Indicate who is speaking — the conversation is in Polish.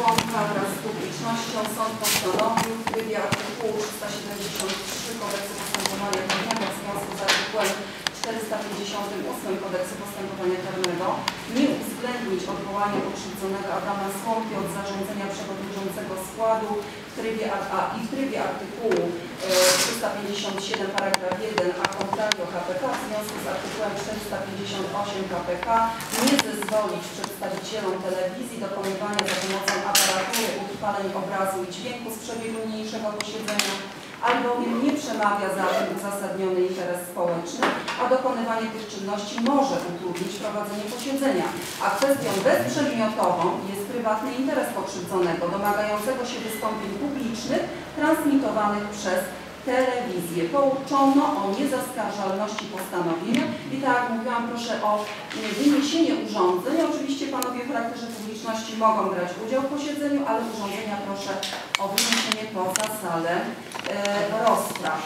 Speaker 1: członka wraz z publicznością sąd postanowił w trybie artykułu 373 Kodeksu Postępowania Karnego w związku z artykułem 458 Kodeksu Postępowania Karnego nie uwzględnić odwołania pokrzywdzonego Adama Słomki od zarządzenia przewodniczącego składu w trybie, a, i w trybie artykułu e, 357 paragraf 1 a contrario KPK w związku z artykułem 458 KPK nie zezwolić przedstawicielom telewizji dokonywania za pomocą aparatury utrwaleń obrazu i dźwięku z przebiegu niniejszego posiedzenia, albowiem nie przemawia za tym uzasadniony interes społeczny, a dokonywanie tych czynności może utrudnić prowadzenie posiedzenia, a kwestią bezprzedmiotową jest prywatny interes pokrzywdzonego domagającego się wystąpień publicznych transmitowanych przez telewizję. Pouczono o niezaskarżalności postanowienia i tak jak mówiłam, proszę o wyniesienie urządzeń. Oczywiście panowie w charakterze publiczności mogą brać udział w posiedzeniu, ale urządzenia proszę o wyniesienie poza salę e, rozpraw.